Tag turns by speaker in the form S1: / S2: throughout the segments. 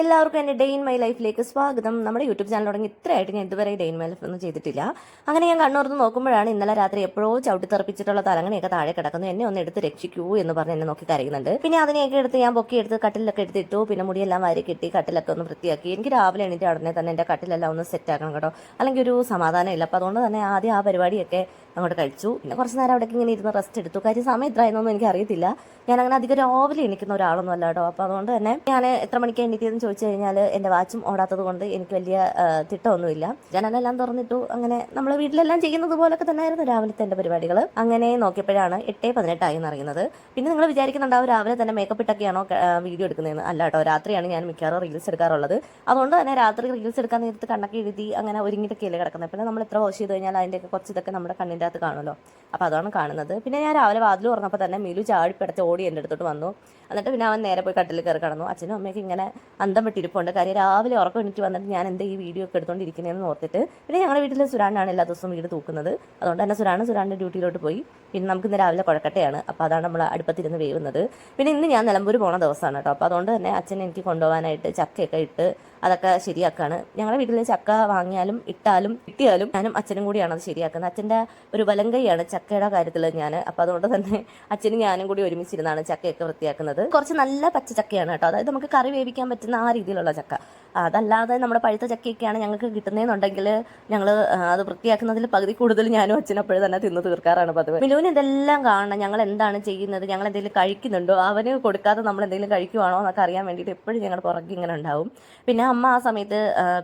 S1: എല്ലാവർക്കും എന്റെ day in my ലൈഫിലേക്ക് സ്വാഗതം. നമ്മുടെ യൂട്യൂബ് ചാനൽ തുടങ്ങി ഇത്രയായിട്ട് ഞാൻ ഇതുവരെ ഡേ ഇൻ മൈ ലൈഫ് ഒന്നും ചെയ്തിട്ടില്ല. അങ്ങനെ ഞാൻ കണ്ണുറന്ന് നോക്കുമ്പോഴാണ് ഇന്നലെ രാത്രി എപ്പോഴോ ചവിട്ടി തെറിപ്പിച്ചിട്ടുള്ള തലങ്ങനെയൊക്കെ താഴെ കിടക്കുന്നു. എന്നെ ഒന്ന് എടുത്ത് രക്ഷിക്കൂ എന്ന് പറഞ്ഞ് എന്നെ നോക്കി കരയുന്നുണ്ട്. പിന്നെ അതിനെയൊക്കെ എടുത്ത് ഞാൻ പൊക്കി എടുത്ത് കട്ടിലൊക്കെ എടുത്തിട്ടു പിന്നെ മുടിയെല്ലാം വാരി കെട്ടി കട്ടിലൊക്കെ ഒന്ന് വൃത്തിയാക്കി. എനിക്ക് രാവിലെ എണീറ്റ് ഉടനെ തന്നെ എന്റെ കട്ടിലെല്ലാം ഒന്ന് സെറ്റ് ആക്കണം കേട്ടോ. അല്ലെങ്കിൽ ഒരു സമാധാനം ഇല്ല. അപ്പോൾ അതുകൊണ്ട് തന്നെ ആദ്യം ആ പരിപാടിയൊക്കെ അങ്ങോട്ട് കഴിച്ചു. പിന്നെ കുറച്ച് നേരം അവിടേക്ക് ഇങ്ങനെ ഇരുന്ന് റെസ്റ്റ് എടുത്തു. കാര്യം സമയം എത്രയെന്നൊന്നും എനിക്ക് അറിയത്തില്ല ഞാൻ അങ്ങനെ അധികം രാവിലെ എണീക്കുന്ന ഒരാളൊന്നും അല്ല കേട്ടോ. അപ്പോൾ അതുകൊണ്ട് തന്നെ ഞാൻ എത്ര മണിക്ക് എണീറ്റതെന്ന് ചോദിച്ചു കഴിഞ്ഞാൽ എന്റെ വാച്ചും ഓടാത്തത് കൊണ്ട് എനിക്ക് വലിയ തിട്ടമൊന്നുമില്ല. ജനലെല്ലാം തുറന്നിട്ടു അങ്ങനെ നമ്മൾ വീട്ടിലെല്ലാം ചെയ്യുന്നത് പോലൊക്കെ തന്നെയായിരുന്നു രാവിലത്തെ എന്റെ പരിപാടികൾ അങ്ങനെ നോക്കിയപ്പോഴാണ് എട്ടേ പതിനെട്ടായി എന്നറിയുന്നത് പിന്നെ നിങ്ങൾ വിചാരിക്കുന്നുണ്ടാവും രാവിലെ തന്നെ മേക്കപ്പ് ഇട്ടൊക്കെയാണോ വീഡിയോ എടുക്കുന്നതെന്ന്? അല്ല കേട്ടോ രാത്രിയാണ് ഞാൻ മിക്കവാറും റീൽസ് എടുക്കാറുള്ളത്. അതുകൊണ്ട് തന്നെ രാത്രി റീൽസ് എടുക്കാൻ നേരത്ത് കണ്ണൊക്കെ എഴുതി അങ്ങനെ ഒരുങ്ങിയിട്ടൊക്കെയല്ലേ കിടക്കുന്നത്. പിന്നെ നമ്മൾ എത്ര വാഷ് ചെയ്ത് കഴിഞ്ഞാൽ അതിന്റെയൊക്കെ കുറച്ച് ഇതൊക്കെ നമ്മുടെ കണ്ണിന്റെ അകത്ത് കാണുമല്ലോ. അപ്പോൾ അതാണ് കാണുന്നത്. പിന്നെ ഞാൻ രാവിലെ വാതിൽ തുറന്നപ്പോൾ തന്നെ മിലു ചാടി പിടച്ച് ഓടി എന്റെ അടുത്തോട്ട് വന്നു. എന്നിട്ട് പിന്നെ അവൻ നേരെ പോയി കട്ടിൽ കയറി കടന്നു. അച്ഛനും അമ്മയൊക്കെ ഇങ്ങനെ അന്തം വിട്ടിരിപ്പുണ്ട്. കാര്യം രാവിലെ ഉറക്കം എണീറ്റ് വന്നിട്ട് ഞാൻ എന്താ ഈ വീഡിയോ ഒക്കെ എടുത്തുകൊണ്ടിരിക്കുന്നതെന്ന് ഓർത്തിട്ട് പിന്നെ ഞങ്ങളുടെ വീട്ടിലെ സുരാനാണ് എല്ലാ ദിവസവും വീട് തൂക്കുന്നത്. അതുകൊണ്ട് തന്നെ സുരാണ് സുരാന്റെ ഡ്യൂട്ടിയിലോട്ട് പോയി. പിന്നെ നമുക്ക് ഇന്ന് രാവിലെ കുഴക്കട്ടയാണ്. അപ്പോൾ അതാണ് നമ്മൾ അടുപ്പത്തിരുന്ന് വേവുന്നത്. പിന്നെ ഇന്ന് ഞാൻ നിലമ്പൂർ പോണ ദിവസമാണ് കേട്ടോ. അപ്പോൾ അതുകൊണ്ട് തന്നെ അച്ഛൻ എനിക്ക് കൊണ്ടുപോകാനായിട്ട് ചക്കയൊക്കെ ഇട്ട് അതൊക്കെ ശരിയാക്കാണ്. ഞങ്ങളുടെ വീട്ടിൽ ചക്ക വാങ്ങിയാലും ഇട്ടാലും കിട്ടിയാലും ഞാനും അച്ഛനും കൂടിയാണ് അത് ശരിയാക്കുന്നത്. അച്ഛന്റെ ഒരു വലം കൈയാണ് ചക്കയുടെ കാര്യത്തിൽ ഞാൻ അപ്പോൾ അതുകൊണ്ട് തന്നെ അച്ഛനും ഞാനും കൂടി ഒരുമിച്ചിരുന്നാണ് ചക്കയൊക്കെ വൃത്തിയാക്കുന്നത്. കുറച്ച് നല്ല പച്ച ചക്കയാണ് കേട്ടോ. അതായത് നമുക്ക് കറി വേവിക്കാൻ പറ്റുന്ന രീതിയിലുള്ള ചക്ക. അതല്ലാതെ നമ്മുടെ പഴുത്ത ചക്കയൊക്കെയാണ് ഞങ്ങൾക്ക് കിട്ടുന്നതെന്നുണ്ടെങ്കിൽ ഞങ്ങൾ അത് വൃത്തിയാക്കുന്നതിൽ പകുതി കൂടുതൽ ഞാനും അച്ഛനപ്പോഴും തന്നെ തിന്നു തീർക്കാറാണ് പതിവ്. മിലുവിന് ഇതെല്ലാം കാണണം. ഞങ്ങൾ എന്താണ് ചെയ്യുന്നത്? ഞങ്ങൾ എന്തെങ്കിലും കഴിക്കുന്നുണ്ടോ? അവന് കൊടുക്കാതെ നമ്മൾ എന്തെങ്കിലും കഴിക്കുവാണോ എന്നൊക്കെ അറിയാൻ വേണ്ടിയിട്ട് എപ്പോഴും ഞങ്ങൾ പുറകെ ഇങ്ങനെ ഉണ്ടാവും. പിന്നെ അമ്മ ആ സമയത്ത്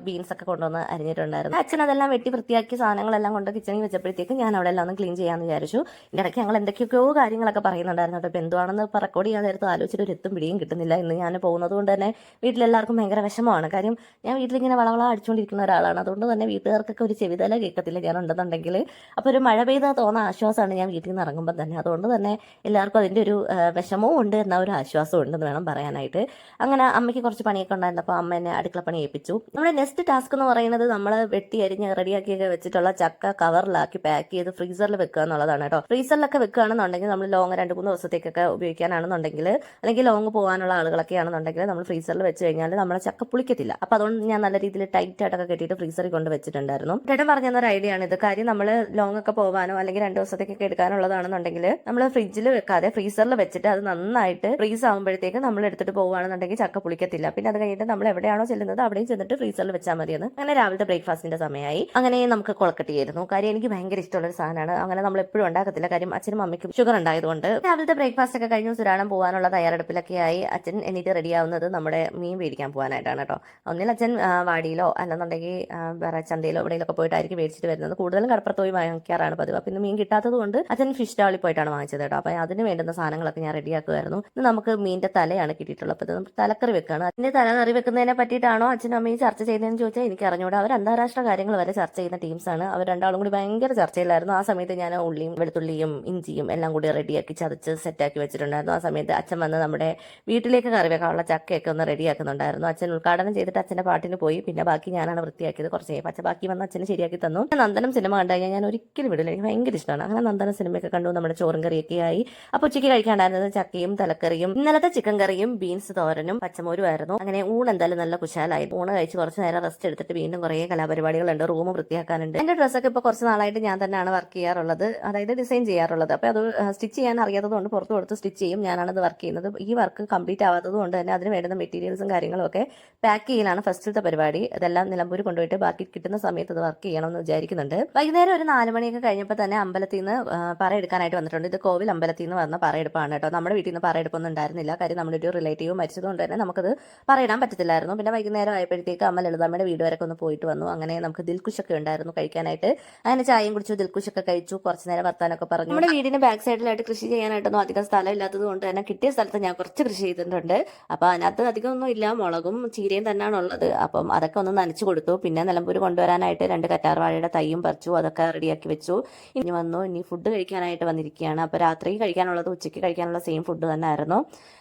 S1: ബീൻസ് ഒക്കെ കൊണ്ടുവന്ന് അരിഞ്ഞിട്ടുണ്ടായിരുന്നു. അച്ഛൻ അതെല്ലാം വെട്ടി വൃത്തിയാക്കി സാധനങ്ങളെല്ലാം കൊണ്ട് കിച്ചണിൽ വെച്ചപ്പോഴത്തേക്ക് ഞാൻ അവിടെ എല്ലാം ഒന്ന് ക്ലീൻ ചെയ്യാമെന്ന് വിചാരിച്ചു. ഇതിന്റെ ഇടയ്ക്ക് ഞങ്ങൾ എന്തൊക്കെയൊക്കെയോ കാര്യങ്ങളൊക്കെ പറയുന്നുണ്ടായിരുന്നു. കേട്ടോ എന്തുവാണെന്ന് റെക്കോർഡ് ചെയ്യാൻ ആലോചിച്ചിട്ട് ഒരു എത്തും പിടിയും കിട്ടുന്നില്ല. ഇന്ന് ഞാൻ പോകുന്നത് കൊണ്ട് തന്നെ വീട്ടിലെല്ലാവർക്കും ഭയങ്കര വിഷമമാണ്. കാര്യം ഞാൻ വീട്ടിലിങ്ങനെ വളവള അടിച്ചുകൊണ്ടിരിക്കുന്ന ഒരാളാണ്. അതുകൊണ്ട് തന്നെ വീട്ടുകാർക്കൊക്കെ ഒരു ചെവിതല കേൾക്കത്തില്ല ഞാൻ ഉണ്ടെന്നുണ്ടെങ്കിൽ അപ്പോൾ ഒരു മഴ പെയ്താൽ തോന്നുന്ന ആശ്വാസമാണ് ഞാൻ വീട്ടിൽ നിന്ന് ഇറങ്ങുമ്പോൾ തന്നെ. അതുകൊണ്ട് തന്നെ എല്ലാവർക്കും അതിന്റെ ഒരു വിഷമവും ഉണ്ട് എന്ന ഒരു ആശ്വാസവും ഉണ്ടെന്ന് വേണം പറയാനായിട്ട്. അങ്ങനെ അമ്മയ്ക്ക് കുറച്ച് പണിയൊക്കെ ഉണ്ടായിരുന്നപ്പോൾ അമ്മ എന്നെ അടുക്കള പണി ഏൽപ്പിച്ചു. നമ്മുടെ നെക്സ്റ്റ് ടാസ്ക് എന്ന് പറയുന്നത് നമ്മൾ വെട്ടി അരിഞ്ഞ് റെഡിയാക്കിയൊക്കെ വെച്ചിട്ടുള്ള ചക്ക കവറിലാക്കി പാക്ക് ചെയ്ത് ഫ്രീസറിൽ വെക്കുക എന്നുള്ളതാണ് കേട്ടോ. ഫ്രീസറിലൊക്കെ വെക്കുകയാണെന്നുണ്ടെങ്കിൽ നമ്മൾ ലോങ് രണ്ട് മൂന്ന് ദിവസത്തേക്കൊക്കെ ഉപയോഗിക്കാനാണെന്നുണ്ടെങ്കിൽ അല്ലെങ്കിൽ ലോങ് പോകാനുള്ള ആളുകളൊക്കെ ആണെന്നുണ്ടെങ്കിൽ നമ്മൾ ഫ്രീസറിൽ വെച്ച് കഴിഞ്ഞാൽ നമ്മളെ ചക്ക പുളിക്കത്തില്ല. അപ്പോൾ അതുകൊണ്ട് ഞാൻ നല്ല രീതിയിൽ ടൈറ്റ് ആയിട്ടൊക്കെ കെട്ടിയിട്ട് ഫ്രീസറിൽ കൊണ്ട് വെച്ചിട്ടുണ്ടായിരുന്നു. ചേട്ടൻ പറഞ്ഞു തന്ന ഒരു ഐഡിയ ആണ് ഇത്. കാര്യം നമ്മൾ ലോങ് ഒക്കെ പോകാനോ അല്ലെങ്കിൽ രണ്ട് ദിവസത്തേക്കൊക്കെ എടുക്കാനുള്ളതാണെന്നുണ്ടെങ്കിൽ നമ്മൾ ഫ്രിഡ്ജിൽ വെക്കാതെ ഫ്രീസറിൽ വെച്ചിട്ട് അത് നന്നായിട്ട് ഫ്രീസ് ആകുമ്പോഴത്തേക്ക് നമ്മൾ എടുത്തിട്ട് പോകുകയാണെന്നുണ്ടെങ്കിൽ ചക്ക പുളിക്കത്തില്ല. പിന്നെ അത് കഴിഞ്ഞിട്ട് നമ്മൾ എവിടെയാണോ ചെല്ലുന്നത് അവിടെയും ചെന്നിട്ട് ഫ്രീസറിൽ വെച്ചാൽ മതിയെന്ന്. അങ്ങനെ രാവിലത്തെ ബ്രേക്ക്ഫാസ്റ്റിന്റെ സമയമായി അങ്ങനെ നമുക്ക് കൊളക്കട്ടിയായിരുന്നു. കാര്യം എനിക്ക് ഭയങ്കര ഇഷ്ടമുള്ള ഒരു സാധനമാണ്. അങ്ങനെ നമ്മൾ എപ്പോഴും ഉണ്ടാക്കത്തില്ല. കാര്യം അച്ഛനും അമ്മയ്ക്കും ഷുഗർ ഉണ്ടായതുകൊണ്ട്. രാവിലത്തെ ബ്രേക്ക്ഫാസ്റ്റ് ഒക്കെ കഴിഞ്ഞു സുരാണം പോകാനുള്ള തയ്യാറെടുപ്പിലൊക്കെ ആയി. അച്ഛൻ എന്നിട്ട് റെഡിയാവുന്നത് നമ്മുടെ മീൻ മേടിക്കാൻ പോകാനായിട്ടാണ് കേട്ടോ. ഒന്നിൽ അച്ഛൻ വാടിയിലോ അല്ലെന്നുണ്ടെങ്കിൽ വേറെ ചന്തയിലോ എവിടെയെങ്കിലൊക്കെ പോയിട്ടായിരിക്കും മേടിച്ചിട്ട് വരുന്നത്. കൂടുതലും കടപ്പുറത്ത് പോയി വാങ്ങിക്കാറാണ് പതിവ്. പിന്നെ മീൻ കിട്ടാത്തത് കൊണ്ട് അച്ഛൻ ഫിഷ് സ്റ്റാളിൽ പോയിട്ടാണ് വാങ്ങിച്ചത് കേട്ടോ. അപ്പം അതിന് വേണ്ടുന്ന സാധനങ്ങളൊക്കെ ഞാൻ റെഡിയാക്കുമായിരുന്നു ഇന്ന് നമുക്ക് മീനിന്റെ തലയാണ് കിട്ടിയിട്ടുള്ളത്. അപ്പോൾ നമുക്ക് തലക്കറി വെക്കാണ്. അതിന്റെ തലക്കറി വെക്കുന്നതിനെ പറ്റിയിട്ടാണോ അച്ഛനും അമ്മയും ചർച്ച ചെയ്തതെന്ന് ചോദിച്ചാൽ എനിക്ക് അറിഞ്ഞൂടാ. അവർ അന്താരാഷ്ട്ര കാര്യങ്ങൾ വരെ ചർച്ച ചെയ്യുന്ന ടീംസാണ്. അവർ രണ്ടാളും കൂടി ഭയങ്കര ചർച്ചയിലായിരുന്നു. ആ സമയത്ത് ഞാൻ ഉള്ളിയും വെളുത്തുള്ളിയും ഇഞ്ചിയും എല്ലാം കൂടി റെഡിയാക്കി ചതച്ച് സെറ്റാക്കി വെച്ചിട്ടുണ്ടായിരുന്നു. ആ സമയത്ത് അച്ഛൻ വന്ന് നമ്മുടെ വീട്ടിലേക്ക് കറി വെക്കാനുള്ള ചക്കയൊക്കെ ഒന്ന് റെഡിയാക്കുന്നുണ്ടായിരുന്നു. അച്ഛൻ ഉദ്ഘാടനം ചെയ്തിട്ട് അച്ഛന്റെ പാട്ടിന് പോയി. പിന്നെ ബാക്കി ഞാനാണ് വൃത്തിയാക്കിയത്. കുറച്ച് അച്ഛൻ ബാക്കി വന്ന് അച്ഛനെ ശരിയാക്കി തന്നു. നന്ദനം സിനിമ കണ്ടു ഞാൻ ഒരിക്കലും വിടില്ല. എനിക്ക് ഭയങ്കര ഇഷ്ടമാണ്. അങ്ങനെ നന്ദനം സിനിമയൊക്കെ കണ്ടു. നമ്മുടെ ചോറും കറിയൊക്കെ ആയി. അപ്പൊ ഉച്ചയ്ക്ക് കഴിക്കാണ്ടായിരുന്നത് ചക്കയും തലക്കറിയും ഇന്നലത്തെ ചിക്കൻ കറിയും ബീൻസ് തോരനും പച്ചമോരും ആയിരുന്നു. അങ്ങനെ ഊണ് എന്തായാലും നല്ല കുശാലായി ഊണ് കഴിച്ച് കുറച്ച് നേരം റെസ്റ്റ് എടുത്തിട്ട് വീണ്ടും കുറേ കലാപരിപാടികളുണ്ട്. റൂം വൃത്തിയാക്കാനുണ്ട്. എന്റെ ഡ്രസ്സൊക്കെ ഇപ്പോൾ കുറച്ച് നാളായിട്ട് ഞാൻ തന്നെയാണ് വർക്ക് ചെയ്യാറുള്ളത്. അതായത് ഡിസൈൻ ചെയ്യാറുള്ളത്. അപ്പോൾ അത് സ്റ്റിച്ച് ചെയ്യാൻ അറിയാത്തതുകൊണ്ട് പുറത്ത് കൊടുത്ത് സ്റ്റിച്ച് ചെയ്യും. ഞാനാണ് അത് വർക്ക് ചെയ്യുന്നത്. ഈ വർക്ക് കംപ്ലീറ്റ് ആവാത്തത് കൊണ്ട് തന്നെ അതിന് വേണ്ടുന്ന മെറ്റീരിയൽസും കാര്യങ്ങളും ഒക്കെ പാക്ക് ചെയ്യലാണ് ഫസ്റ്റത്തെ പരിപാടി. അതെല്ലാം നിലമ്പൂർ കൊണ്ടുപോയിട്ട് ബാക്കി കിട്ടുന്ന സമയത്ത് അത് വർക്ക് ചെയ്യണമെന്ന് വിചാരിക്കുന്നുണ്ട്. വൈകുന്നേരം ഒരു നാല് മണിയൊക്കെ കഴിഞ്ഞപ്പോൾ തന്നെ അമ്പലത്തിൽ നിന്ന് ആ, പറ എടുക്കാനായിട്ട് വന്നിട്ടുണ്ട്. ഇത് കോവിൽ അമ്പലത്തിൽ നിന്ന് വന്ന പറയെടുപ്പാണ് കേട്ടോ. നമ്മുടെ വീട്ടിൽ നിന്ന് പറയെടുപ്പൊന്നും ഉണ്ടായിരുന്നില്ല. കാര്യം നമ്മുടെ ഒരു റിലേറ്റീവ് മരിച്ചതുകൊണ്ട് തന്നെ നമുക്കത് പറയിടാൻ പറ്റത്തില്ലായിരുന്നു. പിന്നെ വൈകുന്നേരം ആയപ്പോഴത്തേക്ക് അമ്മ ലളിതമ്മയുടെ വീട് വരെ ഒന്ന് പോയിട്ട് വന്നു. അങ്ങനെ നമുക്ക് ദിൽക്കുശൊക്കെ ഉണ്ടായിരുന്നു കഴിക്കാനായിട്ട്. അങ്ങനെ ചായയും കുടിച്ചു ദിൽക്കുശൊക്കെ കഴിച്ചു. കുറച്ച് നേരം വർത്താനൊക്കെ പറഞ്ഞു. നമ്മുടെ വീടിന് ബാക്ക് സൈഡിലായിട്ട് കൃഷി ചെയ്യാനായിട്ടൊന്നും അധികം സ്ഥലം ഇല്ലാത്തത് കൊണ്ട് തന്നെ കിട്ടിയ സ്ഥലത്ത് ഞാൻ കുറച്ച് കൃഷി ചെയ്തിട്ടുണ്ട്. അപ്പോൾ അതിനകത്ത് അധികം ഒന്നും ഇല്ല. മുളകും ചീരയും തന്നെയാണ് ഉള്ളത് അപ്പം അതൊക്കെ ഒന്ന് നനച്ചു കൊടുത്തു. പിന്നെ നിലമ്പൂർ കൊണ്ടുവരാനായിട്ട് രണ്ട് കറ്റാർ വാഴയുടെ തൈയും പറിച്ചു. അതൊക്കെ റെഡിയാക്കി വെച്ചു. ഇനി വന്നു. ഇനി ഫുഡ് കഴിക്കാനായിട്ട് വന്നിരിക്കുകയാണ്. അപ്പോൾ രാത്രി കഴിക്കാനുള്ളത് ഉച്ചയ്ക്ക് കഴിക്കാനുള്ള സെയിം ഫുഡ് തന്നെ ആയിരുന്നു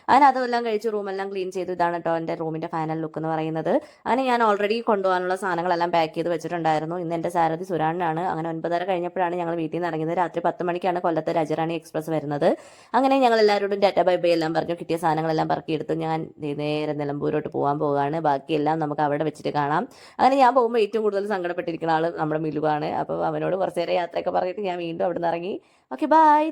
S1: അങ്ങനെ അതെല്ലാം കഴിച്ച്. റൂമെല്ലാം ക്ലീൻ ചെയ്തു. ഇതാണ് കേട്ടോ എന്റെ റൂമിന്റെ ഫൈനൽ ലുക്ക് എന്ന് പറയുന്നത്. അങ്ങനെ ഞാൻ ഓൾറെഡി കൊണ്ടുപോകാനുള്ള സാധനങ്ങളെല്ലാം പാക്ക് ചെയ്ത് വെച്ചിട്ടുണ്ടായിരുന്നു. ഇന്ന് എന്റെ സാരഥി സുരാണിനാണ്. അങ്ങനെ ഒൻപതര കഴിഞ്ഞപ്പോഴാണ് ഞങ്ങൾ വീട്ടിൽ നിന്ന് ഇറങ്ങിയത്. രാത്രി പത്ത് മണിക്കാണ് കൊല്ലത്തെ രാജറാണി എക്സ്പ്രസ് വരുന്നത്. അങ്ങനെ ഞങ്ങൾ എല്ലാവരോടും ഡാറ്റ ബൈ ബൈ എല്ലാം പറഞ്ഞു. കിട്ടിയ സാധനങ്ങളെല്ലാം പറക്കിയെടുത്ത് ഞാൻ നേരെ നിലമ്പൂരോട്ട് പോകാൻ പോവുകയാണ്. ബാക്കിയെല്ലാം നമുക്ക് അവിടെ വെച്ചിട്ട് കാണാം. അങ്ങനെ ഞാൻ പോകുമ്പോൾ ഏറ്റവും കൂടുതൽ സങ്കടപ്പെട്ടിരിക്കുന്ന ആൾ നമ്മുടെ മിലുവാണ്. അപ്പോൾ അവനോട് കുറച്ച് നേരം യാത്രയൊക്കെ പറഞ്ഞിട്ട് ഞാൻ വീണ്ടും അവിടെ നിന്ന് ഇറങ്ങി. Okay bye